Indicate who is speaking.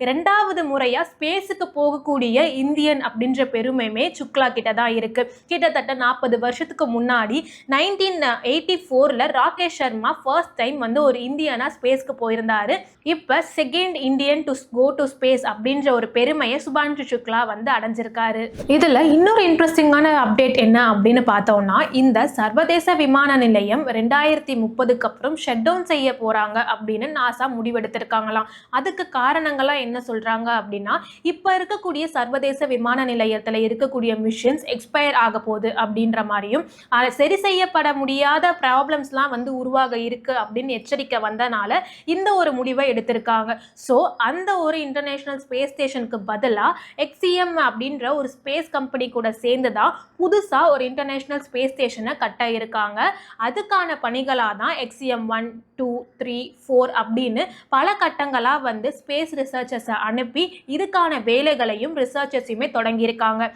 Speaker 1: ரெண்டாவது முறையா ஸ்பேஸுக்கு போகக்கூடிய இந்தியன் அப்படின்ற பெருமையுமே சுக்லா கிட்ட தான் இருக்கு. கிட்டத்தட்ட நாற்பது வருஷத்துக்கு முன்னாடி நைன்டீன் எயிட்டி ஃபோரில் ராகேஷ் சர்மா ஃபர்ஸ்ட் டைம் வந்து ஒரு இந்தியனா ஸ்பேஸ்க்கு போயிருந்தாரு. இப்போ second Indian to go to space அப்படின்ற ஒரு பெருமையை சுபான்ஷு சுக்லா வந்து அடைஞ்சிருக்காரு. இதில் இன்னொரு இன்ட்ரெஸ்டிங்கான அப்டேட் என்ன அப்படின்னு பார்த்தோம்னா இந்த சர்வதேச விமான நிலையம் ரெண்டாயிரத்தி முப்பதுக்கு அப்புறம் ஷட் டவுன் செய்ய போறாங்க அப்படின்னு நாசா முடிவெடுத்திருக்காங்களாம். அதுக்கு காரணங்களாம் என்ன சொல்றாங்க அப்படின்னா இப்போ இருக்கக்கூடிய சர்வதேச விமான நிலையத்தில் இருக்கக்கூடிய மிஷின்ஸ் எக்ஸ்பயர் ஆக போகுது அப்படின்ற மாதிரியும் சரி செய்யப்பட முடியாத ப்ராப்ளம்ஸ்லாம் வந்து உருவாக இருக்கு அப்படின்னு எச்சரிக்கை வந்தனால இந்த ஒரு முடிவை எடுத்திருக்காங்க. ஸோ அந்த ஒரு இன்டர்நேஷ்னல் ஸ்பேஸ் ஸ்டேஷனுக்கு பதிலாக எக்ஸிஎம் அப்படின்ற ஒரு ஸ்பேஸ் கம்பெனி கூட சேர்ந்து தான் புதுசாக ஒரு இன்டர்நேஷ்னல் ஸ்பேஸ் ஸ்டேஷனை கட்ட இருக்காங்க. அதுக்கான பணிகளாக தான் Axiom one two three four அப்படின்னு பல கட்டங்களாக வந்து ஸ்பேஸ் ரிசர்ச் ரிசர்ச்சர்ஸை அனுப்பி இதுக்கான வேலைகளையும் ரிசர்ச்சர்ஸையுமே தொடங்கியிருக்காங்க.